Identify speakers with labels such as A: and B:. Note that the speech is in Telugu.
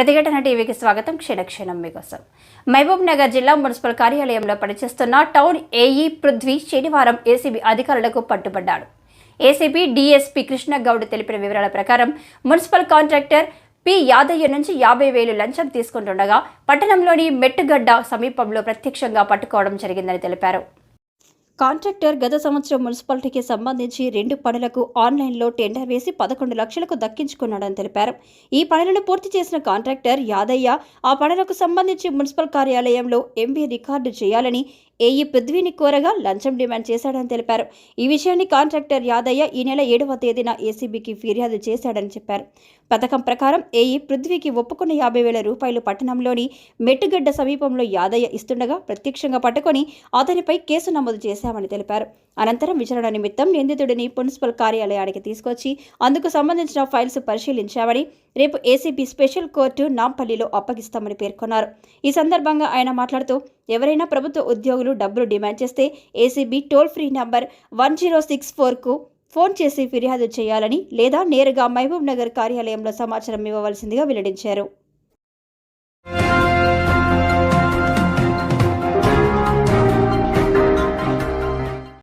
A: ప్రతిఘటన టీవీకి స్వాగతం. క్షణక్షణం మీకోసం. మహబూబ్ నగర్ జిల్లా మున్సిపల్ కార్యాలయంలో పనిచేస్తున్న టౌన్ ఏఈ పృథ్వీ శనివారం ఏసీబీ అధికారులకు పట్టుబడ్డాడు. ఏసీబీ డీఎస్పీ కృష్ణ గౌడ్ తెలిపిన వివరాల ప్రకారం మున్సిపల్ కాంట్రాక్టర్ పి యాదయ్య నుంచి యాభై వేలు లంచం తీసుకుంటుండగా పట్టణంలోని మెట్టుగడ్డ సమీపంలో ప్రత్యక్షంగా పట్టుకోవడం జరిగిందని తెలిపారు. కాంట్రాక్టర్ గత సంవత్సరం మున్సిపాలిటీకి సంబంధించి రెండు పనులకు ఆన్లైన్లో టెండర్ వేసి పదకొండు లక్షలకు దక్కించుకున్నాడని తెలిపారు. ఈ పనులను పూర్తి చేసిన కాంట్రాక్టర్ యాదయ్య ఆ పనులకు సంబంధించి మున్సిపల్ కార్యాలయంలో ఎంబీ రికార్డు చేయాలని ఏఈ పృథ్వీని కోరగా లంచం డిమాండ్ చేశాడని తెలిపారు. ఈ విషయాన్ని కాంట్రాక్టర్ యాదయ్య ఈ నెల ఏడవ తేదీన ఏసీబీకి ఫిర్యాదు చేశాడని చెప్పారు. పథకం ప్రకారం ఏఈ పృథ్వీకి ఒప్పుకున్న యాభై వేల రూపాయలు పట్టణంలోని మెట్టుగడ్డ సమీపంలో యాదయ్య ఇస్తుండగా ప్రత్యక్షంగా పట్టుకొని అతనిపై కేసు నమోదు చేశామని తెలిపారు. అనంతరం విచారణ నిమిత్తం నిందితుడిని మున్సిపల్ కార్యాలయానికి తీసుకొచ్చి అందుకు సంబంధించిన ఫైల్స్ పరిశీలించామని రేపు ఏసీబీ స్పెషల్ కోర్టు నాంపల్లిలో అప్పగిస్తామని పేర్కొన్నారు. ఈ సందర్భంగా ఆయన మాట్లాడుతూ ఎవరైనా ప్రభుత్వ ఉద్యోగులు డబ్బులు డిమాండ్ చేస్తే ACB toll free number one zero six ఫోర్కు ఫోన్ చేసి ఫిర్యాదు చేయాలని లేదా నేరుగా మహబూబ్ నగర్ కార్యాలయంలో సమాచారం ఇవ్వవలసిందిగా వెల్లడించారు.